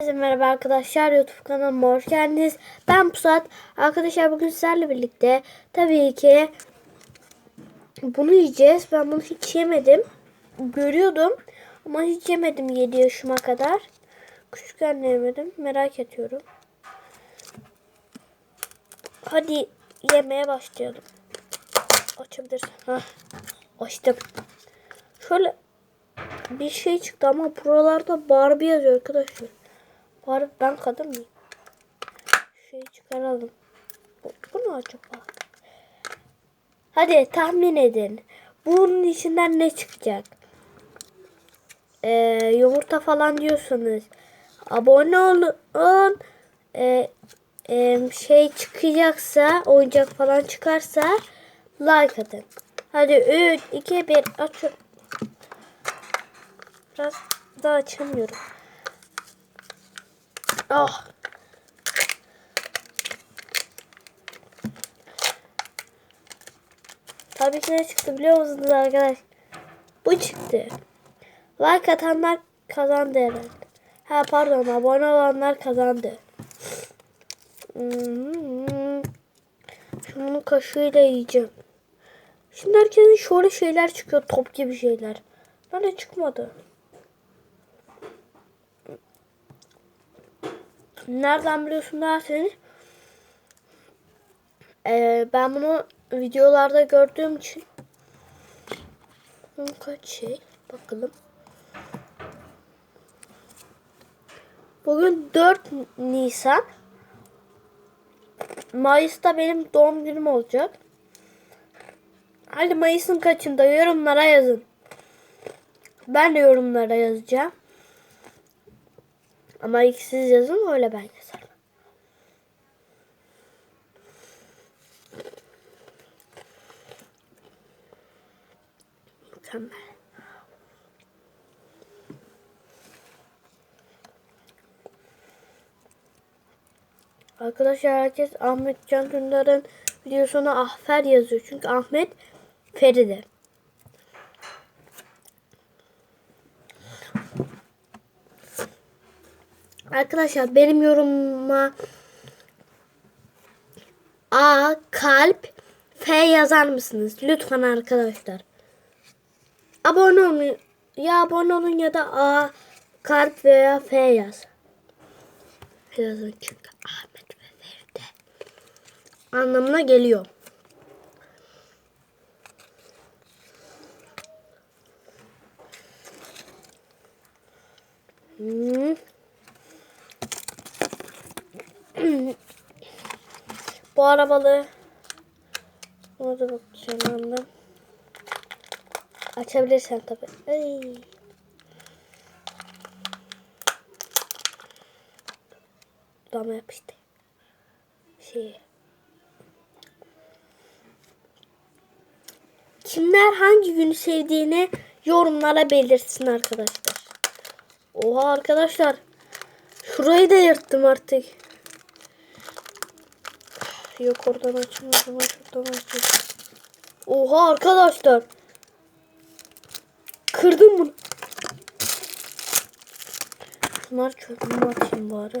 Herkese merhaba arkadaşlar YouTube kanalıma hoş geldiniz. Ben Pusat. Arkadaşlar bugün sizlerle birlikte tabii ki bunu yiyeceğiz. Ben bunu hiç yemedim. Görüyordum ama hiç yemedim 7 yaşıma kadar. Küçükken de yemedim. Merak ediyorum. Hadi yemeye başlayalım. Açabilirsin. Hah, açtım. Şöyle bir şey çıktı ama buralarda Barbie yazıyor arkadaşlar. Barbie ben kadın mıyım? Şeyi çıkaralım. Bu ne acaba? Hadi tahmin edin. Bunun içinden ne çıkacak? Ee, yumurta falan diyorsunuz. Abone olun. Ee, e, şey çıkacaksa, oyuncak falan çıkarsa like atın. Hadi 3, 2, 1 açın. Biraz daha açamıyorum. Ah. Tabii ki ne çıktı biliyor musunuz arkadaş? Bu çıktı. Like atanlar kazandı herhalde. Ha pardon abone olanlar kazandı. Hmm. Şunu kaşığıyla yiyeceğim. Şimdi herkesin şöyle şeyler çıkıyor top gibi şeyler. Bana çıkmadı. Nereden biliyorsun derseniz ee, ben bunu videolarda gördüğüm için kaç şey bakalım. Bugün 4 Nisan. Mayıs'ta benim doğum günüm olacak. Hadi Mayıs'ın kaçında yorumlara yazın. Ben de yorumlara yazacağım. Ama ilk siz yazın öyle ben yazarım. Mükemmel. Arkadaşlar herkes Ahmet Can Dündar'ın videosuna Ahfer yazıyor. Çünkü Ahmet Feride. Arkadaşlar benim yorumuma A kalp F yazar mısınız? Lütfen arkadaşlar. Abone olun. Ya abone olun ya da A kalp veya F yaz. Yazın çünkü Ahmet ve Feride anlamına geliyor. Hmm. Bu arabalı Orada bakacağım annem. Açabilirsen tabi. Ay. Dama yapıştı. Şey. Kimler hangi günü sevdiğini yorumlara belirtsin arkadaşlar. Oha arkadaşlar. Şurayı da yırttım artık. Yok oradan açayım o zaman şuradan açayım. Oha arkadaşlar. Kırdım bunu. Bunlar çöpümü atayım bari.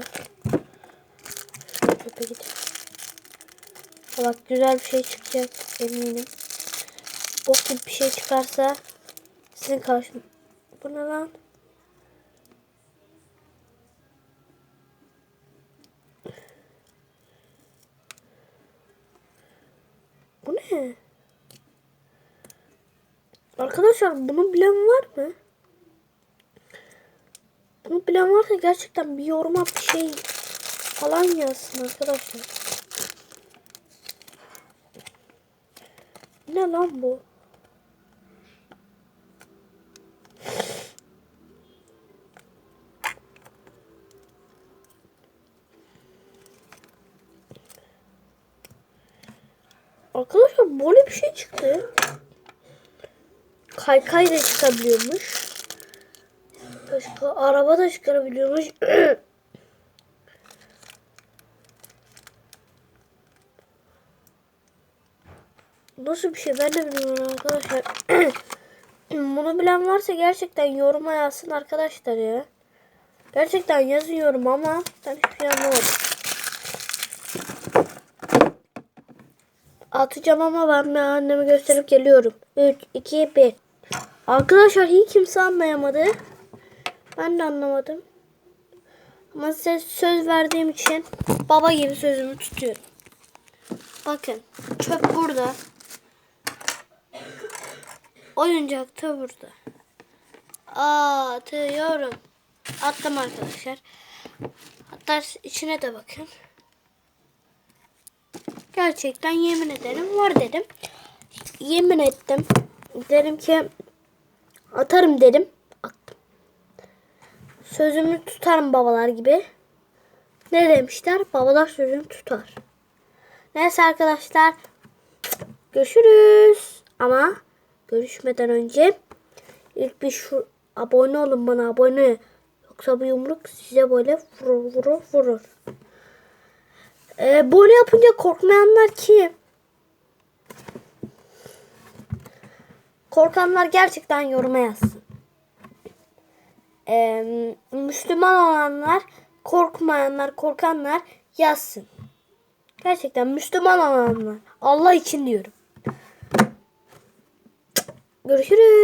Şöyle çöpe gideyim. Bak güzel bir şey çıkacak eminim. Bok gibi bir şey çıkarsa sizin karşınızda. Bu ne lan? Arkadaşlar bunu bilen var mı? Bunu bilen varsa gerçekten bir yoruma bir şey falan yazsın arkadaşlar. Ne lan bu? Arkadaşlar böyle bir şey çıktı. Kaykay da çıkabiliyormuş. Başka araba da çıkarabiliyormuş. Nasıl bir şey ben de bilmiyorum arkadaşlar. Bunu bilen varsa gerçekten yoruma yazsın arkadaşlar ya. Gerçekten yazıyorum ama ben hiçbir şey anlamadım. Atacağım ama ben anneme gösterip geliyorum. 3, 2, 1. Arkadaşlar hiç kimse anlayamadı. Ben de anlamadım. Ama size söz verdiğim için baba gibi sözümü tutuyorum. Bakın çöp burada. Oyuncak da burada. Atıyorum. Attım arkadaşlar. Hatta içine de bakın. Gerçekten yemin ederim var dedim. Yemin ettim. Dedim ki atarım dedim. Attım. Sözümü tutarım babalar gibi. Ne demişler? Babalar sözünü tutar. Neyse arkadaşlar. Görüşürüz. Ama görüşmeden önce ilk bir şu abone olun bana abone. Yoksa bu yumruk size böyle vurur vurur vurur. Ee, böyle yapınca korkmayanlar kim? Korkanlar gerçekten yoruma yazsın. Ee, Müslüman olanlar, korkmayanlar, korkanlar yazsın. Gerçekten Müslüman olanlar. Allah için diyorum. Görüşürüz.